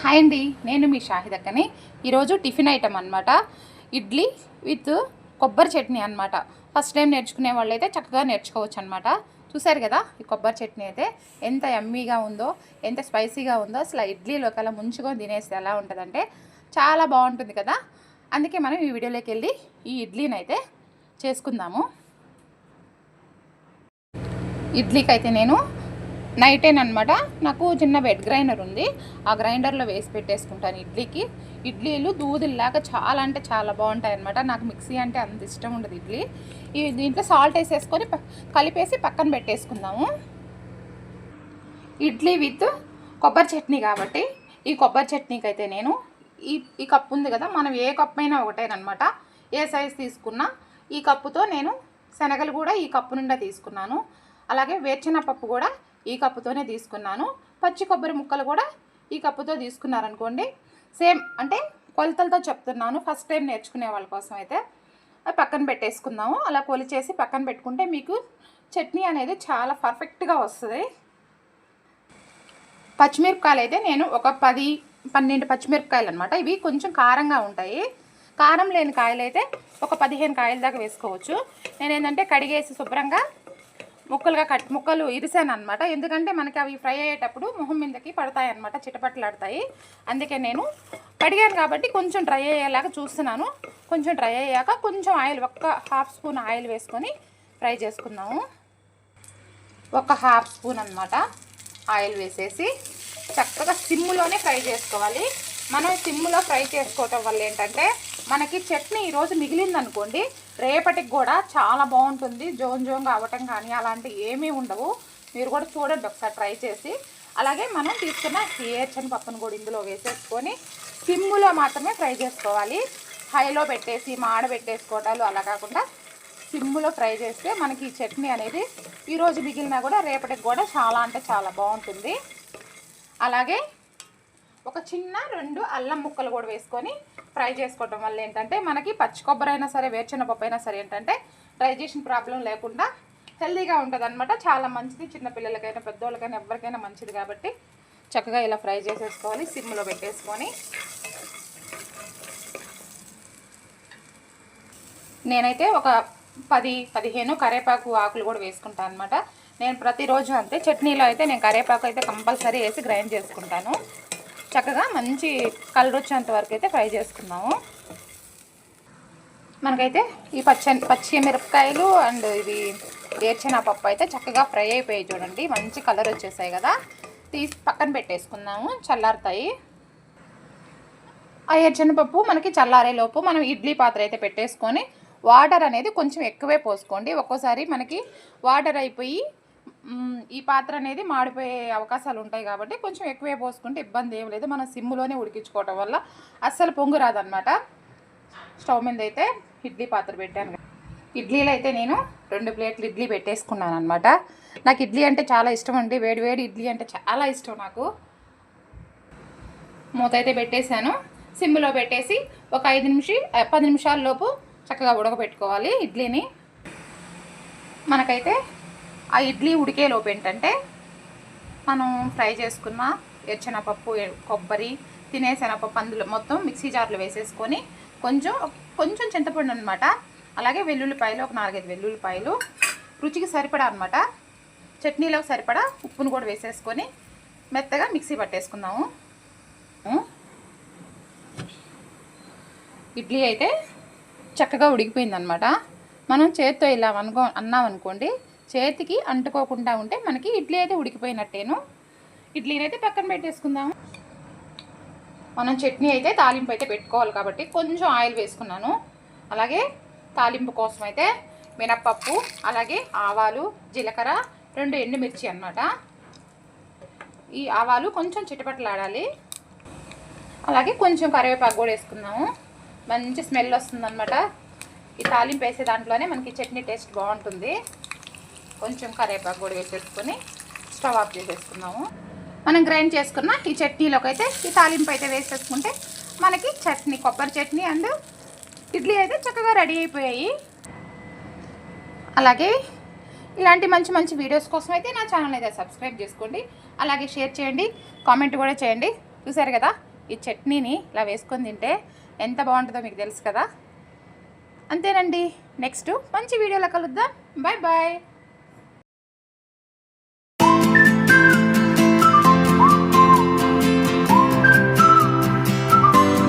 Hi అండి నేను మీ షాహిదక్కని ఈరోజు టిఫిన్ ఐటమ్ అనమాట ఇడ్లీ విత్ కొబ్బరి చట్నీ అనమాట ఫస్ట్ టైం నేర్చుకునే వాళ్ళు అయితే చక్కగా నేర్చుకోవచ్చు అనమాట చూసారు కదా ఈ కొబ్బరి చట్నీ అయితే ఎంత ఎమ్మీగా ఉందో ఎంత స్పైసీగా ఉందో అసలు ఇడ్లీలో ఇడ్లీలోకి ముంచుకొని తినేస్తే ఎలా ఉంటుందంటే చాలా బాగుంటుంది కదా. అందుకే మనం ఈ వీడియోలోకి వెళ్ళి ఈ ఇడ్లీని అయితే చేసుకుందాము. ఇడ్లీకి అయితే నేను నైట్ అనమాట నాకు చిన్న బెడ్ గ్రైండర్ ఉంది. ఆ గ్రైండర్లో వేసి పెట్టేసుకుంటాను ఇడ్లీకి. ఇడ్లీలు దూదిల్లాగా చాలా అంటే చాలా బాగుంటాయి అనమాట నాకు మిక్సీ అంటే అంత ఇష్టం ఉండదు ఇడ్లీ. ఈ దీంట్లో సాల్ట్ వేసేసుకొని కలిపేసి పక్కన పెట్టేసుకుందాము. ఇడ్లీ విత్ కొబ్బరి చట్నీ కాబట్టి ఈ కొబ్బరి చట్నీకి అయితే నేను ఈ ఈ కప్పు ఉంది కదా మనం ఏ కప్పు అయినా ఒకటేనమాట ఏ సైజ్ తీసుకున్నా ఈ కప్పుతో నేను శనగలు కూడా ఈ కప్పు నుండా తీసుకున్నాను. అలాగే వేర్చిన పప్పు కూడా ఈ కప్పుతోనే తీసుకున్నాను. పచ్చి కొబ్బరి ముక్కలు కూడా ఈ కప్పుతో తీసుకున్నారనుకోండి సేమ్ అంటే కొలతలతో చెప్తున్నాను ఫస్ట్ టైం నేర్చుకునే వాళ్ళ కోసం అయితే. అవి పక్కన పెట్టేసుకుందాము. అలా కొలిచేసి పక్కన పెట్టుకుంటే మీకు చట్నీ అనేది చాలా పర్ఫెక్ట్గా వస్తుంది. పచ్చిమిరపకాయలు అయితే నేను ఒక పది పన్నెండు పచ్చిమిరపకాయలు అనమాట ఇవి కొంచెం కారంగా ఉంటాయి. కారం లేని కాయలు అయితే ఒక పదిహేను కాయల దాకా వేసుకోవచ్చు. నేను ఏంటంటే కడిగేసి శుభ్రంగా ముక్కలుగా కట్ ముక్కలు ఇరిసాను అనమాట ఎందుకంటే మనకి అవి ఫ్రై అయ్యేటప్పుడు మొహం మీదకి పడతాయి అనమాట చిటపట్లాడతాయి. అందుకే నేను కడిగాను కాబట్టి కొంచెం డ్రై అయ్యేలాగా చూస్తున్నాను. కొంచెం డ్రై అయ్యాక కొంచెం ఆయిల్ ఒక్క హాఫ్ స్పూన్ ఆయిల్ వేసుకొని ఫ్రై చేసుకుందాము. ఒక హాఫ్ స్పూన్ అనమాట ఆయిల్ వేసేసి చక్కగా సిమ్లోనే ఫ్రై చేసుకోవాలి. మనం సిమ్లో ఫ్రై చేసుకోవటం వల్ల ఏంటంటే మనకి చట్నీ ఈరోజు మిగిలిందనుకోండి రేపటికి కూడా చాలా బాగుంటుంది. జోన్ జోన్ అవ్వటం కానీ అలాంటివి ఏమీ ఉండవు. మీరు కూడా చూడండి ఒకసారి ట్రై చేసి. అలాగే మనం తీసుకున్న ఏర్చని పప్పును కూడా ఇందులో వేసేసుకొని సిమ్ములో మాత్రమే ఫ్రై చేసుకోవాలి. హైలో పెట్టేసి మాడ పెట్టేసుకోవటాలు అలా కాకుండా సిమ్ములో ఫ్రై చేస్తే మనకి ఈ చట్నీ అనేది ఈరోజు మిగిలినా కూడా రేపటికి కూడా చాలా అంటే చాలా బాగుంటుంది. అలాగే ఒక చిన్న రెండు అల్లం ముక్కలు కూడా వేసుకొని ఫ్రై చేసుకోవడం వల్ల ఏంటంటే మనకి పచ్చి కొబ్బరి అయినా సరే వేరుశనగపప్పు అయినా సరే ఏంటంటే డైజెషన్ ప్రాబ్లం లేకుండా హెల్తీగా ఉంటుంది అనమాట చాలా మంచిది. చిన్నపిల్లలకైనా పెద్దోళ్ళకైనా ఎవరికైనా మంచిది కాబట్టి చక్కగా ఇలా ఫ్రై చేసేసుకోవాలి. సిమ్లో పెట్టేసుకొని నేనైతే ఒక పది పదిహేను కరేపాకు ఆకులు కూడా వేసుకుంటాను అనమాట నేను ప్రతిరోజు అంతే. చట్నీలో అయితే నేను కరేపాకు అయితే కంపల్సరీ వేసి గ్రైండ్ చేసుకుంటాను. చక్కగా మంచి కలర్ వచ్చేంత వరకు అయితే ఫ్రై చేసుకున్నాము. మనకైతే ఈ పచ్చ పచ్చి మిరపకాయలు అండ్ ఇది వేర్చిన పప్పు అయితే చక్కగా ఫ్రై అయిపోయాయి చూడండి. మంచి కలర్ వచ్చేసాయి కదా. తీసి పక్కన పెట్టేసుకుందాము. చల్లారుతాయి. ఆ పప్పు మనకి చల్లారేలోపు మనం ఇడ్లీ పాత్ర అయితే పెట్టేసుకొని వాటర్ అనేది కొంచెం ఎక్కువే పోసుకోండి. ఒక్కోసారి మనకి వాటర్ అయిపోయి ఈ పాత్ర అనేది మాడిపోయే అవకాశాలు ఉంటాయి కాబట్టి కొంచెం ఎక్కువే పోసుకుంటే ఇబ్బంది ఏం లేదు. మనం సిమ్లోనే ఉడికించుకోవటం వల్ల అస్సలు పొంగు రాదనమాట స్టవ్ మీద అయితే ఇడ్లీ పాత్ర పెట్టాను. ఇడ్లీలు అయితే నేను రెండు ప్లేట్లు ఇడ్లీ పెట్టేసుకున్నాను అనమాట నాకు ఇడ్లీ అంటే చాలా ఇష్టం అండి. వేడి వేడి ఇడ్లీ అంటే చాలా ఇష్టం నాకు. మూత అయితే పెట్టేశాను. సిమ్లో పెట్టేసి ఒక ఐదు నిమిషం పది నిమిషాల లోపు చక్కగా ఉడకబెట్టుకోవాలి ఇడ్లీని. మనకైతే ఆ ఇడ్లీ ఉడికే లోపు ఏంటంటే మనం ఫ్రై చేసుకున్న ఎర్చెనపప్పు కొబ్బరి తినే శనగపప్పు అందులో మొత్తం మిక్సీ జార్లో వేసేసుకొని కొంచెం కొంచెం చింతపండు అనమాట అలాగే వెల్లుల్లిపాయలు ఒక నాలుగైదు వెల్లుల్లిపాయలు. రుచికి సరిపడా అనమాట చట్నీలో సరిపడా ఉప్పును కూడా వేసేసుకొని మెత్తగా మిక్సీ పట్టేసుకుందాము. ఇడ్లీ అయితే చక్కగా ఉడికిపోయిందనమాట మనం చేత్తో ఇలా అనుకో అన్నాం అనుకోండి చేతికి అంటుకోకుండా ఉంటే మనకి ఇడ్లీ అయితే ఉడికిపోయినట్టేను. ఇడ్లీని అయితే పక్కన పెట్టేసుకుందాం మనం చట్నీ అయితే తాలింపు అయితే పెట్టుకోవాలి కాబట్టి కొంచెం ఆయిల్ వేసుకున్నాను. అలాగే తాలింపు కోసం అయితే మినప్పప్పు అలాగే ఆవాలు జీలకర్ర రెండు ఎండుమిర్చి అన్నమాట. ఈ ఆవాలు కొంచెం చిటపటలాడాలి. అలాగే కొంచెం కరివేపాకు కూడా వేసుకున్నాము మంచి స్మెల్ వస్తుందన్నమాట. ఈ తాలింపు వేసే దాంట్లోనే మనకి చట్నీ టేస్ట్ బాగుంటుంది. కొంచెం కరివేపాకు కూడా వేసేసుకొని స్టవ్ ఆఫ్ చేసేసుకున్నాము మనం గ్రైండ్ చేసుకున్న ఈ చట్నీలోకి అయితే ఈ తాలింపు అయితే వేసేసుకుంటే మనకి చట్నీ కొబ్బరి చట్నీ అండ్ ఇడ్లీ అయితే చక్కగా రెడీ అయిపోయాయి. అలాగే ఇలాంటి మంచి మంచి వీడియోస్ కోసం అయితే నా ఛానల్ అయితే సబ్స్క్రైబ్ చేసుకోండి. అలాగే షేర్ చేయండి కామెంట్ కూడా చేయండి. చూసారు కదా ఈ చట్నీని ఇలా వేసుకొని తింటే ఎంత బాగుంటుందో మీకు తెలుసు కదా. అంతేనండి. నెక్స్ట్ మంచి వీడియోలో కలుద్దాం. Bye bye